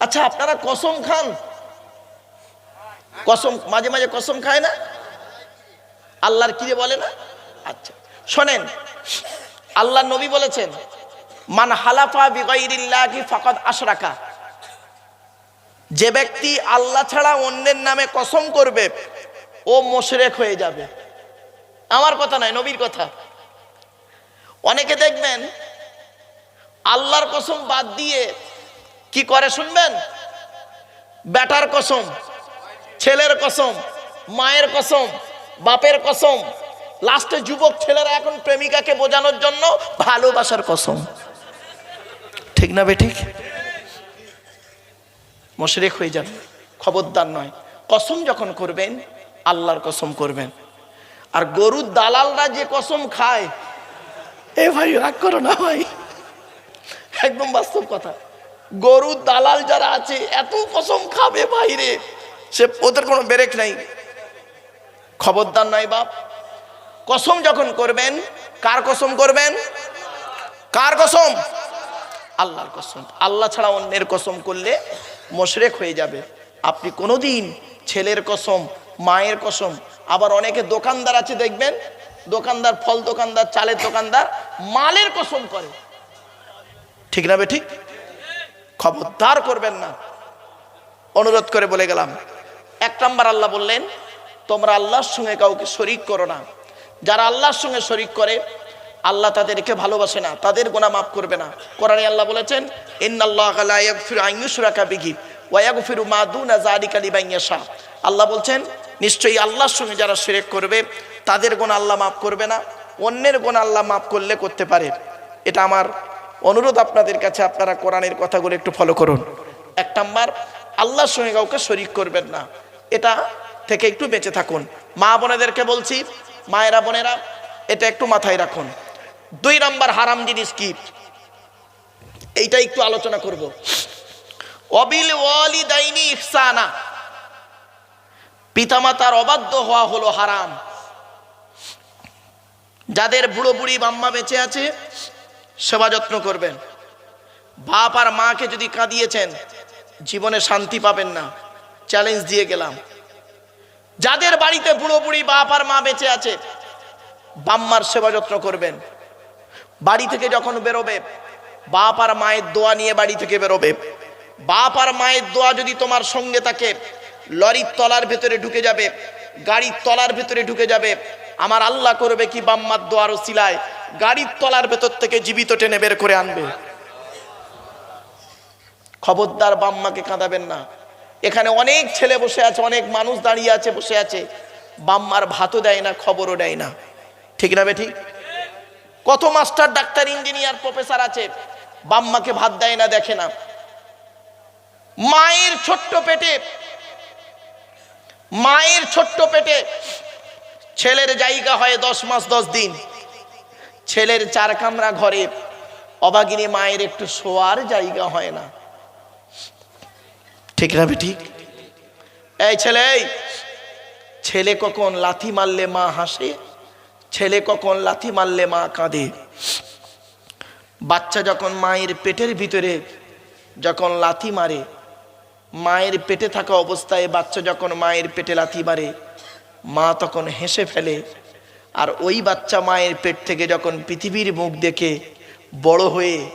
আচ্ছা আপনারা কসম খান। কসম, মাঝে মাঝে কসম খায় না? আল্লাহর কিরে বলে না? আচ্ছা শোনেন আল্লাহ নবী বলেছেন, মান হালাফা বিগাইরিল্লাহি ফাকাদ আশরাকা। যে ব্যক্তি আল্লাহ ছাড়া অন্যের নামে কসম করবে, ও মোশরেক হয়ে যাবে। আমার কথা নয়, নবীর কথা। অনেকে দেখবেন, আল্লাহর কসম বাদ দিয়ে কি করে শুনবেন? বেটার কসম, ছেলের কসম, মায়ের কসম, বাপের কসম লাস্টে যুবক ছেলেরা এখন প্রেমিকাকে বোঝানোর জন্য ভালোবাসার কসম। ঠিক না বেঠিক মশরেক হয়ে যাবে খবরদার নয়। কসম যখন করবেন, আল্লাহর কসম করবেন। আর গরুর দালালরা যে কসম খায়, এ ভাই রাগ করো না ভাই। একদম বাস্তব কথা। গরুর দালাল যারা আছে, এত কসম খাবে বাইরে। সে ওদের কোনো ব্রেক নাই। খবরদার নয় বাপ। কসম যখন করবেন, কার কসম করবেন? কার কসম? আল্লাহর কসম। আল্লাহ ছাড়া অন্যের কসম করলে মোশরেক হয়ে যাবে। আপনি কোনোদিন ছেলের কসম, মায়ের কসম, আবার অনেকে দোকানদার আছে, দেখবেন? দোকানদার, ফল দোকানদার, চালের দোকানদার, মালের কসম করে। ঠিক না বে ঠিক? খবরদার করবেন না। অনুরোধ করে বলে গেলাম। এক নম্বর আল্লাহ বললেন, তোমরা আল্লাহর সঙ্গে কাউকে শরিক করো না। যারা আল্লাহর সঙ্গে শরিক করে, আল্লাহ তাদেরকে ভালোবাসে না, তাদের গোনা মাফ করবে না। কোরআনে আল্লাহ বলেছেন আল্লাহ বলছেন, নিশ্চয়ই আল্লাহর সঙ্গে যারা শিরক করবে, তাদের গোনা আল্লাহ মাফ করবে না। অন্যের গোনা আল্লাহ মাফ করলে করতে পারে। এটা আমার অনুরোধ আপনাদের কাছে, আপনারা কোরআনের কথাগুলো একটু ফলো করুন। এক নাম্বার, আল্লাহর সঙ্গে কাউকে শরিক করবেন না। এটা থেকে একটু বেঁচে থাকুন। মা বোনেদেরকে বলছি, মায়েরা বোনেরা, এটা একটু মাথায় রাখুন। দুই নাম্বার হারাম জিনিস কি? এইটা একটু আলোচনা করব। অবিল ওয়ালিদাইনি ইহসানা। পিতামাতার অবাধ্য হওয়া হলো হারাম। যাদের বুড়ো বুড়ি বাম্মা বেঁচে আছে সেবা যত্ন করবেন। বাপ আর মাকে যদি কাঁদিয়েছেন, জীবনে শান্তি পাবেন না। চ্যালেঞ্জ দিয়ে গেলাম। যাদের বাড়িতে বুড়ো বুড়ি বাপ আর মা বেঁচে আছে, বাম্মার সেবা যত্ন করবেন। বাড়ি থেকে যখন বেরোবে, বাপ আর মায়ের দোয়া নিয়ে বাড়ি থেকে বেরোবে। বাপ আর মায়ের দোয়া যদি তোমার সঙ্গে থাকে, লরির তলার ভেতরে ঢুকে যাবে, গাড়ির তলার ভেতরে ঢুকে যাবে, আমার আল্লাহ করবে কি বাম্মার দোয়ার সিলায় গাড়ির তলার ভেতর থেকে জীবিত টেনে বের করে আনবে। খবরদার বাম্মাকে কাঁদাবেন না। এখানে অনেক ছেলে বসে আছে, অনেক মানুষ দাঁড়িয়ে আছে, বসে আছে। বাম্মার ভাতও দেয় না, খবরও দেয় না। ঠিক না ঠিক? কত মাস্টার, ডাক্তার, ইঞ্জিনিয়ার, প্রফেসর আছে। বাম্মাকে ভাত দেয় না, দেখে না। মায়ের ছোট্ট পেটে, মায়ের ছোট্ট পেটে ছেলের জায়গা হয় দশ মাস দশ দিন। ছেলের চার কামরা ঘরে, অবাগিনী মায়ের একটু শোয়ার জায়গা হয় না। ঠিক না ঠিক এই ছেলে ছেলে কখন লাথি মারলে মা হাসে? ছেলে কখন লাথি মারলে মা কাঁদে? বাচ্চা যখন মায়ের পেটের ভিতরে যখন লাথি মারে, মায়ের পেটে থাকা অবস্থায় বাচ্চা যখন মায়ের পেটে লাথি মারে, মা তখন হেসে ফেলে আর ওই বাচ্চা মায়ের পেট থেকে যখন পৃথিবীর মুখ দেখে বড় হয়ে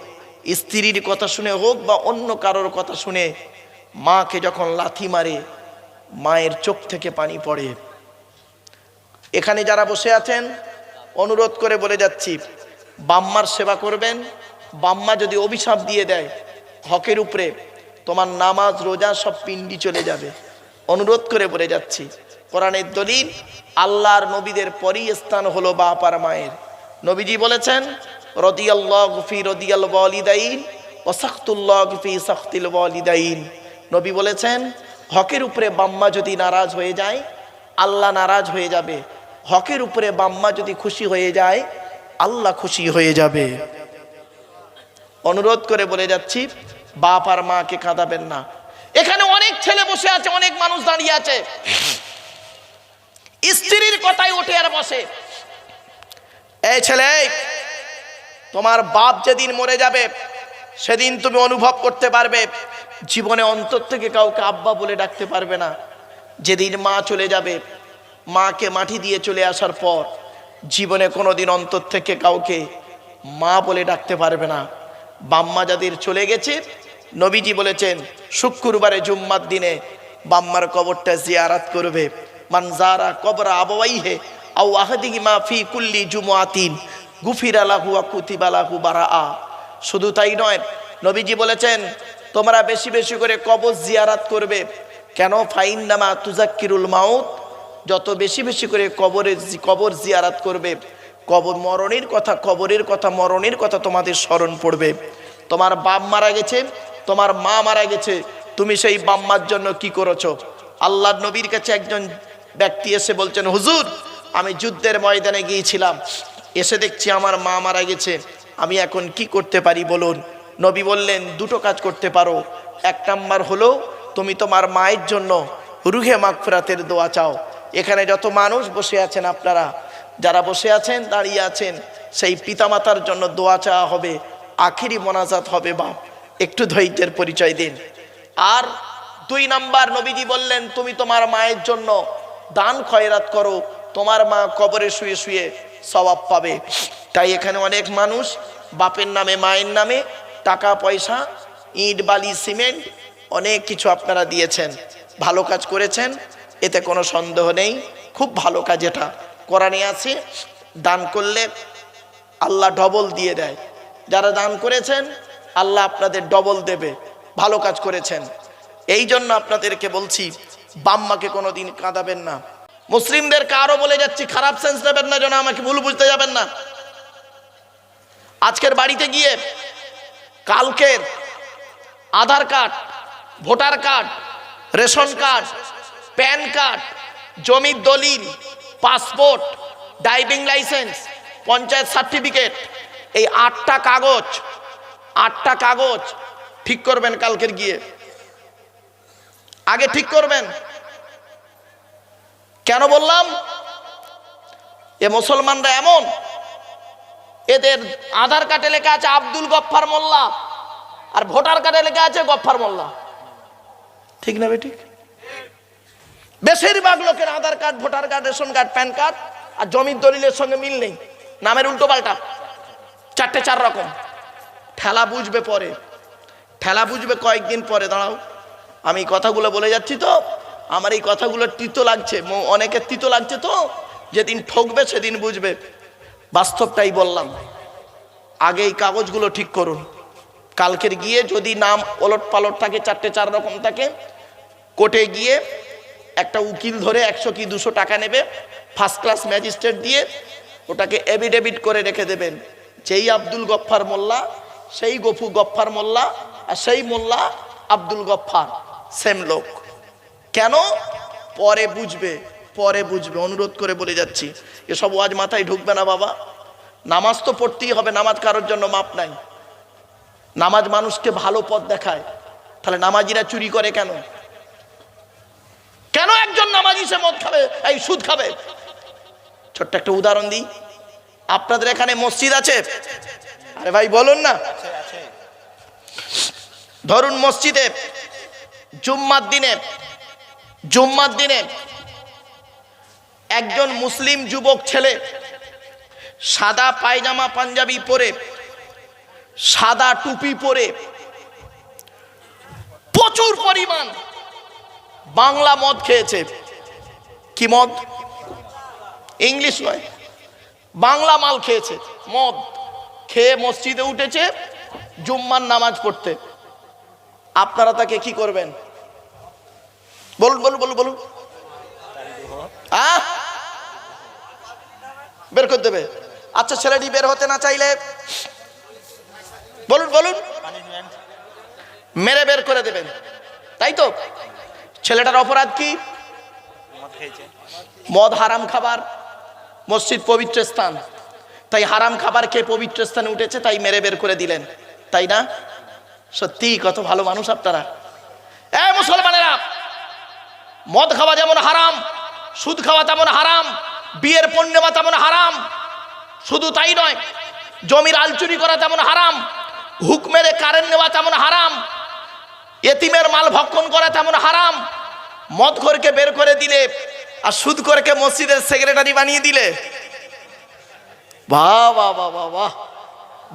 স্ত্রীর কথা শুনে হোক বা অন্য কারোর কথা শুনে মাকে যখন লাথি মারে, মায়ের চোখ থেকে পানি পড়ে। এখানে যারা বসে আছেন, অনুরোধ করে বলে যাচ্ছি, বাম্মার সেবা করবেন। বাম্মা যদি অভিশাপ দিয়ে দেয় হকের উপরে, তোমার নামাজ, রোজা সব পিন্ডি চলে যাবে। অনুরোধ করে বলে যাচ্ছি। কোরআনের দলিল, আল্লাহর নবীদের পরই স্থান হলো বাপ আর মায়ের। নবীজি বলেছেন রদিয়াল নবী বলেছেন, হকের উপরে বাম্মা যদি নারাজ হয়ে যায়, আল্লাহ নারাজ হয়ে যাবে। হকের উপরে বাম্মা যদি খুশি হয়ে যায়, আল্লাহ খুশি হয়ে যাবে। অনুরোধ করে বলে যাচ্ছি বাপ আর মাকে কাঁদাবেন না। এখানে অনেক ছেলে বসে আছে, অনেক মানুষ দাঁড়িয়ে আছে। স্ত্রীর কথাই ওঠে আর বসে। এই ছেলে, তোমার বাপ যেদিন মরে যাবে, সেদিন তুমি অনুভব করতে পারবে, জীবনে অন্তর থেকে কাউকে আব্বা বলে ডাকতে পারবে না। যেদিন মা চলে যাবে, মাকে মাটি দিয়ে চলে আসার পর, জীবনে কোনোদিন অন্তর থেকে কাউকে মা বলে ডাকতে পারবে না। বাম্মা যাদের চলে গেছে, নবীজি বলেছেন, শুক্রবারে জুম্মার দিনে বাম্মার কবরটা জিয়ারাত করবে। মানজারা কবরা আবাইহে আউ আহাদিহি মা ফি কুল্লি জুমুআতিন গুফির আলাহু আকুতিবালাহু বারা আ শুধু তাই নয়, নবীজি বলেছেন, তোমরা বেশি বেশি করে কবর জিয়ারাত করবে। কেন? ফাইন নামা তুজাক্কিরুল মাউত। যত বেশি বেশি করে কবরের কবর জিয়ারাত করবে, কবর মরণের কথা, কবরের কথা, মরণের কথা তোমাদের স্মরণ পড়বে। তোমার বাপ মারা গেছে, তোমার মা মারা গেছে, তুমি সেই বাম্মার জন্য কি করেছ? আল্লাহ নবীর কাছে একজন ব্যক্তি এসে বলছেন, হুজুর, আমি যুদ্ধের ময়দানে গিয়েছিলাম। এসে দেখছি আমার মা মারা গেছে। আমি এখন কি করতে পারি বলুন? নবী বললেন, দুটো কাজ করতে পারো। এক নাম্বার হলো, তুমি তোমার মায়ের জন্য রুহে মাগফিরাতের দোয়া চাও। এখানে যত মানুষ বসে আছেন আপনারা, যারা বসে আছেন, দাঁড়িয়ে আছেন, সেই পিতামাতার জন্য দোয়া চাওয়া হবে, আখিরি মোনাজাত হবে বাপ একটু ধৈর্যের পরিচয় দিন। আর দুই নাম্বার নবীজি বললেন, তুমি তোমার মায়ের জন্য দান খয়রাত করো, তোমার মা কবরে শুয়ে শুয়ে স্বভাব পাবে। তাই এখানে অনেক মানুষ বাপের নামে, মায়ের নামে টাকা, পয়সা, ইট, বালি, সিমেন্ট অনেক কিছু আপনারা দিয়েছেন। ভালো কাজ করেছেন, এতে কোনো সন্দেহ নেই। খুব ভালো কাজ এটা। কোরআনে আছে, দান করলে আল্লাহ ডবল দিয়ে দেয়। যারা দান করেছেন, আল্লাহ আপনাদের ডবল দেবে। ভালো কাজ করেছেন। এই জন্য আপনাদেরকে বলছি বাম্মাকে কোনোদিন কাঁদাবেন না। মুসলিমদেরকে আরও বলে যাচ্ছি, খারাপ সেন্স নেবেন না যেন আমাকে ভুল বুঝতে যাবেন না। আজকের বাড়িতে গিয়ে কালকের Aadhaar card, voter card, ration card, PAN card, জমির দলিল, passport, driving licence, panchayat certificate, এই আটটা কাগজ আটটা কাগজ ঠিক করবেন কালকের গিয়ে। আগে ঠিক করবেন। কেন বললাম? এ মুসলমানরা এমন। এদের আধার কার্ডে লেখা আছে আব্দুল গফফার মোল্লা, আর ভোটার কার্ডে লেখা আছে গফফার মোল্লা। ঠিক না ঠিক বেশিরভাগ লোকের Aadhaar card, voter card, ration card, PAN card আর জমির দলিলের সঙ্গে মিল নেই। নামের উল্টো পাল্টা। চারটে চার রকম। ঠেলা বুঝবে পরে। ঠেলা বুঝবে কয়েকদিন পরে, দাঁড়াও। আমি কথাগুলো বলে যাচ্ছি তো? আমার এই কথাগুলো তিতো লাগছে অনেকের তিতো লাগছে তো? যেদিন ঠকবে সেদিন বুঝবে। বাস্তবটাই বললাম। আগে এই কাগজগুলো ঠিক করুন। কালকের গিয়ে যদি নাম ওলট পালট থাকে, চারটে চার রকম থাকে, কোর্টে গিয়ে একটা উকিল ধরে একশো কি, দুশো টাকা নেবে ফার্স্ট ক্লাস ম্যাজিস্ট্রেট দিয়ে ওটাকে এভিডেভিট করে রেখে দেবেন। যেই আব্দুল গফফার মোল্লা, সেই গফু গফফার মোল্লা আর সেই মোল্লা আব্দুল গফফার। সেম লোক। কেন? পরে বুঝবে পরে বুঝবে। অনুরোধ করে বলে যাচ্ছি, এসব ওয়াজ মাথায় ঢুকবে না বাবা। নামাজ তো পড়তেই হবে, নামাজ কারোর জন্য মাপ নাই। নামাজ মানুষকে ভালো পথ দেখায়। তাহলে নামাজিরা চুরি করে কেন? কেন একজন নামাজি সে মদ খাবে, এই সুদ খাবে? ছোট্ট একটা উদাহরণ দিই। আপনাদের এখানে মসজিদ আছে? আরে ভাই, বলুন না। ধরুন মসজিদে জুম্মার দিনে জুম্মার দিনে একজন মুসলিম যুবক ছেলে সাদা পায়জামা পাঞ্জাবি পরে, সাদা টুপি পরে প্রচুর পরিমাণ বাংলা মদ খেয়েছে। কি মদ? ইংলিশ নয়। বাংলা মাল খেয়েছে। মদ। খেয়ে মসজিদে উঠেছে জুম্মার নামাজ পড়তে। আপনারা তাকে কি করবেন? বলুন বলুন বলুন বলুন। বের করে দেবে। আচ্ছা ছেলেটি বের হতে না চাইলে? বলুন বলুন। মেরে বের করে দেবেন। তাই তো? ছেলেটার অপরাধ কি? মদ হারাম খাবার, মসজিদ পবিত্র স্থান। তাই হারাম খাবার খেয়ে পবিত্র স্থানে উঠেছে, তাই মেরে বের করে দিলেন। তাই না? সত্যি কত ভালো মানুষ আপনারা। এ, মুসলমানেরা! মদ খাওয়া যেমন হারাম, সুদ খাওয়া তেমন হারাম, বিয়ের পণ্য নেওয়া তেমন হারাম, শুধু তাই নয়, জমির আলচুরি করা তেমন হারাম, হুক মেরে কারেন্ট নেওয়া তেমন হারাম, এতিমের মাল ভক্ষণ করা তেমন হারাম, মদ ঘরকে বের করে দিলে আর সুদ করকে মসজিদের সেক্রেটারি বানিয়ে দিলে। বাহ বাহ বাহ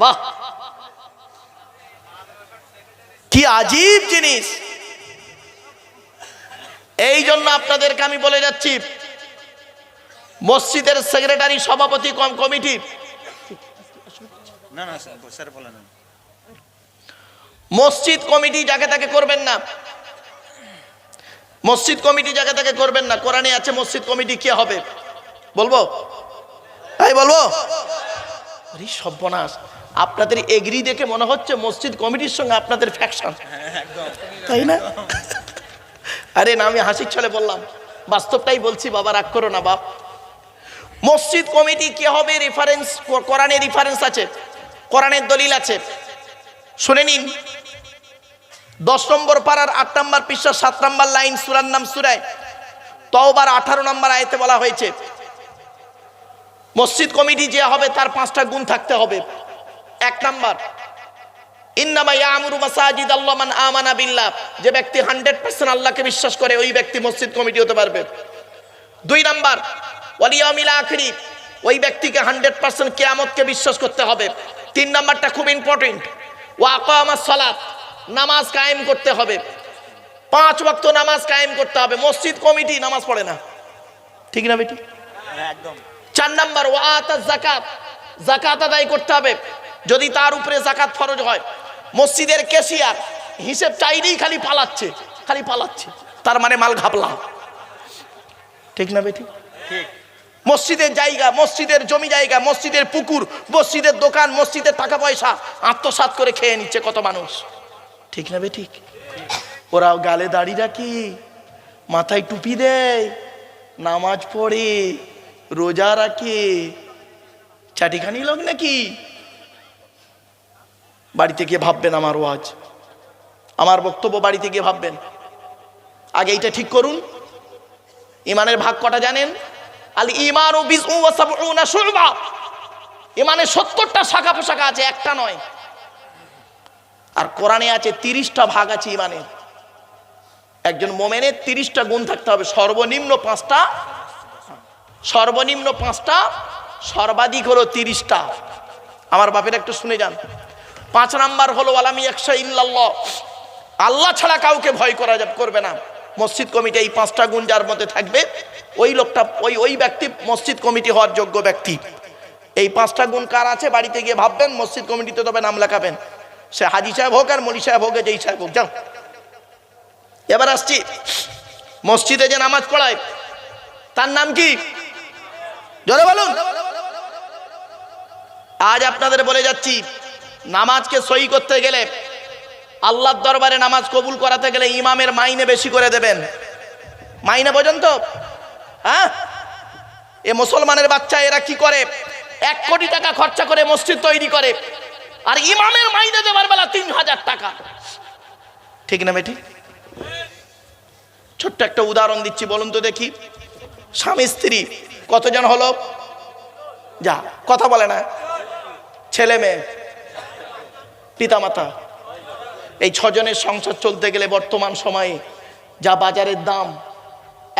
বাহ। কি আজীব জিনিস। এই জন্য আপনাদেরকে আমি বলে যাচ্ছি মসজিদের সেক্রেটারি সভাপতি কম কমিটি। মসজিদ কমিটি যাকে তাকে করবেন না। মসজিদ কমিটি যাকে তাকে করবেন না। কোরআনে আছে মসজিদ কমিটি কে হবে? বলব? তাই বলব? সর্বনাশ। আপনাদের এগ্রি দেখে মনে হচ্ছে মসজিদ কমিটির সঙ্গে আপনাদের ফ্যাকশন তাই না? আরে না, আমি হাসির ছলে বললাম। বাস্তবটাই বলছি, বাবা, রাগ করো না, বাপ। মসজিদ কমিটি কে হবে? রেফারেন্স কোরআনে রেফারেন্স আছে কোরআনের দলিল আছে। শুনে নিন। দশ নম্বর পাড়ার আট নম্বর পৃষ্ঠা সাত নম্বর লাইন, সুরার নাম সুরায়। তওবার আঠারো নম্বর আয়তে বলা হয়েছে, মসজিদ কমিটি যে হবে, তার পাঁচটা গুণ থাকতে হবে। এক নাম্বার যে ব্যক্তি হান্ড্রেড পার্সেন্ট আল্লাহকে বিশ্বাস করে ওই ব্যক্তি মসজিদ কমিটি হতে পারবে। দুই নাম্বার ওয়ালিয়ামিল আখরি ওই ব্যক্তিকে হান্ড্রেড পার্সেন্ট কেয়ামতকে বিশ্বাস করতে হবে। তিন নাম্বারটা খুব ইম্পর্টেন্ট ও আকামাস সালাত নামাজ কায়েম করতে হবে। পাঁচ ওয়াক্ত নামাজ কায়েম করতে হবে। মসজিদ কমিটি নামাজ পড়ে না। ঠিক না বেটি? একদম। চার নাম্বার ওয়াতা জাকাত জাকাত আদায় করতে হবে। যদি তার উপরে জাকাত ফরজ হয় মসজিদের কেশিয়ার হিসেব চাইলেই খালি পালাচ্ছে খালি পালাচ্ছে। তার মানে মাল ঘাপলা। ঠিক না বেটি? ঠিক। মসজিদের জায়গা মসজিদের জমি জায়গা মসজিদের পুকুর মসজিদের দোকান মসজিদের টাকা পয়সা আত্মসাৎ করে খেয়ে নিচ্ছে কত মানুষ। ঠিক না ঠিক ওরাও গালে দাড়ি রাখি মাথায় টুপি দেয় নামাজ পড়ে রোজা রাখে। চাটিখানি লোক নাকি বাড়িতে গিয়ে ভাববেন আমার ওয়াজ। আমার বক্তব্য বাড়িতে গিয়ে ভাববেন। আগে এইটা ঠিক করুন। ইমানের ভাগ কটা জানেন? ইমান ও ইমানের সত্তরটা শাখা পোশাখা আছে, একটা নয়। আর কোরআনে আছে তিরিশটা ভাগ আছে ইমানের। একজন মোমেনের তিরিশটা গুণ থাকতে হবে, সর্বনিম্ন পাঁচটা সর্বনিম্ন পাঁচটা, সর্বাধিক হলো তিরিশটা। আমার বাপের একটু শুনে যান। পাঁচ নাম্বার হলো আলামি একশা ইল্লাল্লাহ। আল্লাহ ছাড়া কাউকে ভয় করা যাবে করবে না। মসজিদ কমিটি এই পাঁচটা গুণ যার মধ্যে থাকবে। ওই লোকটা ওই ওই ব্যক্তি মসজিদ কমিটি হওয়ার যোগ্য ব্যক্তি। এই পাঁচটা গুণ কার আছে? বাড়িতে গিয়ে ভাববেন, মসজিদ কমিটিতে তবে নাম লেখাবেন। সে হাজি সাহেব হোক আর মলি সাহেব হোক যেই সাহেব হোক, যাও। এবার আসছি। মসজিদে যে নামাজ পড়ায়, তার নাম কি? জোরে বলুন। আজ আপনাদের বলে যাচ্ছি নামাজকে সই করতে গেলে, আল্লাহর দরবারে নামাজ কবুল করাতে গেলে ইমামের মাইনে বেশি করে দেবেন। মাইনে পর্যন্ত হ্যাঁ? এ মুসলমানের বাচ্চা এরা কি করে? এক কোটি টাকা খরচা করে মসজিদ তৈরি করে, আর ইমামের মাইনে দেবার বেলা তিন হাজার টাকা। ঠিক না বেটি? ছোট্ট একটা উদাহরণ দিচ্ছি, বলুন তো দেখি। স্বামী, স্ত্রী, কতজন হলো? যা, কথা বলে না। ছেলে, মেয়ে। পিতামাতা, এই ছজনের সংসার চলতে গেলে বর্তমান সময়ে যা বাজারের দাম,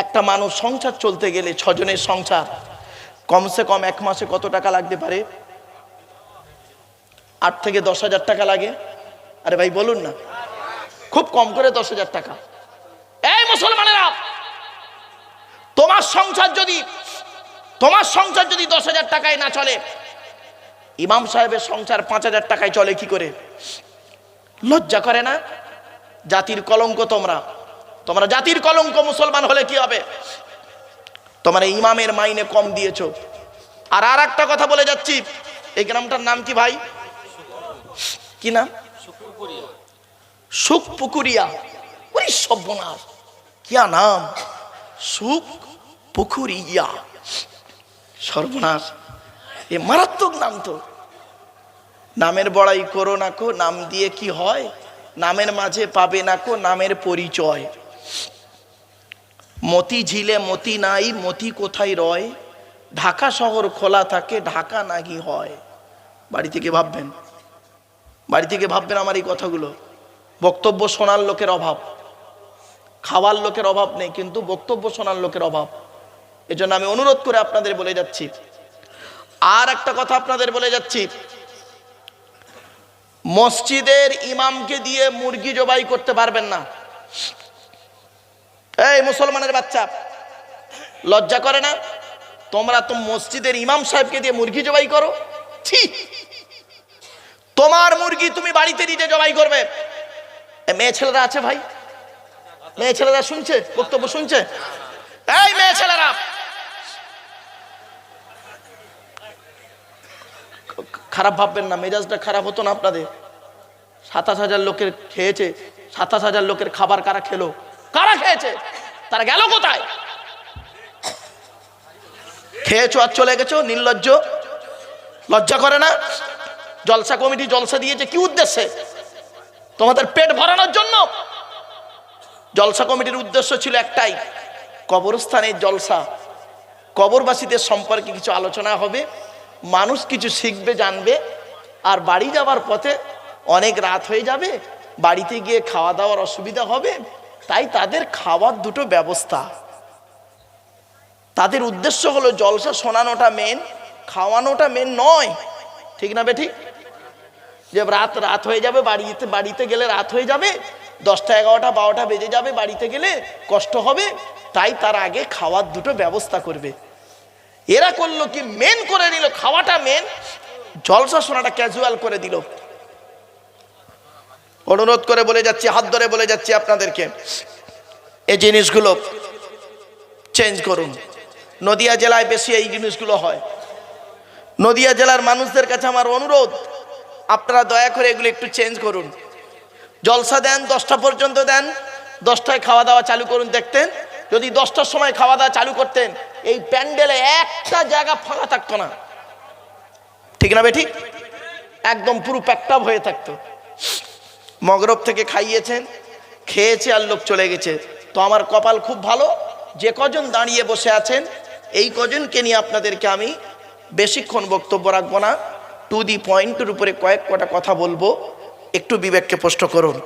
একটা মানুষ সংসার চলতে গেলে ছজনের সংসার কমসে কম এক মাসে কত টাকা লাগতে পারে? আট থেকে দশ হাজার টাকা লাগে। আরে ভাই, বলুন না। খুব কম করে দশ হাজার টাকা। এই মুসলমানেরা, তোমার সংসার যদি, তোমার সংসার যদি দশ হাজার টাকায় না চলে ইমাম সাহেবের সংসার পাঁচ হাজার টাকায় চলে কি করে? লজ্জা করে না? জাতির কলঙ্ক তোমরা। তোমরা জাতির কলঙ্ক, মুসলমান হলে কি হবে? তোমরা ইমামের মাইনে কম দিয়েছ। আর আর একটা কথা বলে যাচ্ছি। এই গ্রামটার নাম কি ভাই? কি নাম? সুখ পুকুরিয়া ওই সর্বনাশ কিয়া নাম? সুখ পুকুরিয়া সর্বনাশ। এ মারাত্মক নাম তো। নামের বড়াই করো না কো, নাম দিয়ে কি হয়? নামের মাঝে পাবে না কো, নামের পরিচয়। মতি ঝিলে মতি নাই, মতি কোথায় রয়? ঢাকা শহর খোলা থাকে, ঢাকা নাকি হয়। বাড়ি থেকে ভাববেন? বাড়ি থেকে ভাববেন আমার এই কথাগুলো? বক্তব্য শোনার লোকের অভাব। খাওয়ার লোকের অভাব নেই, কিন্তু বক্তব্য শোনার লোকের অভাব। এজন্য আমি অনুরোধ করে আপনাদের বলে যাচ্ছি। আর একটা কথা আপনাদের বলে যাচ্ছি। মসজিদের ইমামকে দিয়ে মুরগি জবাই করতে পারবেন না। এই মুসলমানের বাচ্চা, লজ্জা করে না? তোমরা তো মসজিদের ইমাম সাহেবকে দিয়ে মুরগি জবাই করো। ছি! তোমার মুরগি তুমি বাড়িতে নিজে জবাই করবে। মেয়ে ছেলেরা আছে ভাই? মেয়ে ছেলেরা শুনছে? বক্তব্য শুনছে? এই মেয়ে ছেলেরা! খারাপ ভাববেন না, মেজাজটা খারাপ হতো না আপনাদের? সাতাশ হাজার লোকের খেয়েছে, সাতাশ হাজার লোকের খাবার কারা খেলো? কারা খেয়েছে? তারা গেল কোথায়? খেয়েছো আর চলে গেছো, নির্লজ্জ। লজ্জা করে না? জলসা কমিটি জলসা দিয়েছে কি উদ্দেশ্যে? তোমাদের পেট ভরানোর জন্য? জলসা কমিটির উদ্দেশ্য ছিল একটাই, কবরস্থানের জলসা। কবরবাসীদের সম্পর্কে কিছু আলোচনা হবে। মানুষ কিছু শিখবে, জানবে, আর বাড়ি যাওয়ার পথে অনেক রাত হয়ে যাবে, বাড়িতে গিয়ে খাওয়া দাওয়ার অসুবিধা হবে, তাই তাদের খাওয়ার দুটো ব্যবস্থা। তাদের উদ্দেশ্য হলো জলসা শোনানোটা মেন খাওয়ানোটা মেন নয়। ঠিক না বেঠিক যে রাত রাত হয়ে যাবে, বাড়িতে বাড়িতে গেলে রাত হয়ে যাবে, দশটা, এগারোটা, বারোটা বেজে যাবে, বাড়িতে গেলে কষ্ট হবে, তাই তার আগে খাওয়ার দুটো ব্যবস্থা করবে। এরা করল কি? মেন করে নিল। খাওয়াটা মেন জলসা শোনাটা ক্যাজুয়াল করে দিল। অনুরোধ করে বলে যাচ্ছি, হাত ধরে বলে যাচ্ছি আপনাদেরকে। এই জিনিসগুলো চেঞ্জ করুন। নদিয়া জেলায় বেশি এই জিনিসগুলো হয়। নদিয়া জেলার মানুষদের কাছে আমার অনুরোধ, আপনারা দয়া করে এগুলো একটু চেঞ্জ করুন। জলসা দেন, দশটা পর্যন্ত দেন, দশটায় খাওয়া দাওয়া চালু করুন দেখতেন যদি দশটার সময় খাওয়া দাওয়া চালু করতেন, এই প্যান্ডেলে একটা জায়গা ফাঁকা থাকতো না। ঠিক না বেঠিক একদম পুরো প্যাকটাপ হয়ে থাকতো। মগরব থেকে খাইয়েছেন, খেয়েছে আর লোক চলে গেছে। তো আমার কপাল খুব ভালো, যে কজন দাঁড়িয়ে বসে আছেন, এই কজনকে নিয়ে আপনাদেরকে আমি বেশিক্ষণ বক্তব্য রাখব না। টু দি পয়েন্টের উপরে কয়েক কটা কথা বলব, একটু বিবেককে প্রশ্ন করুন।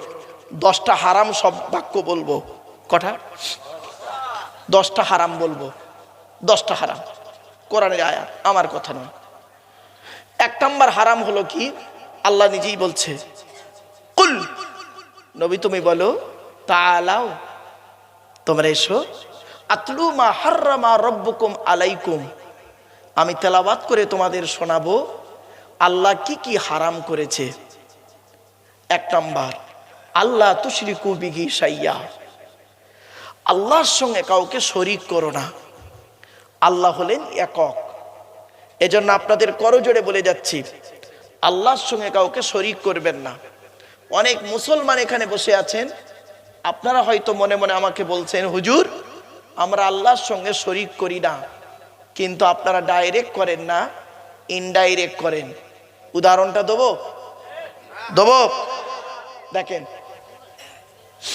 দশটা হারাম সব বাক্য বলব। কটা? দশটা হারাম বলব। দশটা হারাম। কোরআনের আয়াত, আমার কথা নয়। এক নম্বর হারাম হলো কি? আল্লাহ নিজেই বলছে, কুল। নবী তুমি বলো তালাও তোমরা এসো, আতলু মা হার্রামা রব্বুকুম আলাইকুম। আমি তেলাবাত করে তোমাদের শোনাবো, আল্লাহ কি কি হারাম করেছে? এক নম্বর আল্লাহ তুশরিকু বিঘি সাইয়া আল্লাহর সঙ্গে কাউকে শরিক করো না। আল্লাহ হলেন একক। এজন্য আপনাদের করজোড়ে বলে যাচ্ছি, আল্লাহর সঙ্গে কাউকে শরিক করবেন না। অনেক মুসলমান এখানে বসে আছেন, আপনারা হয়তো মনে মনে আমাকে বলছেন, হুজুর, আমরা আল্লাহর সঙ্গে শরিক করি না। কিন্তু আপনারা ডাইরেক্ট করেন না ইনডাইরেক্ট করেন। উদাহরণটা দেবো? দেবো? দেখেন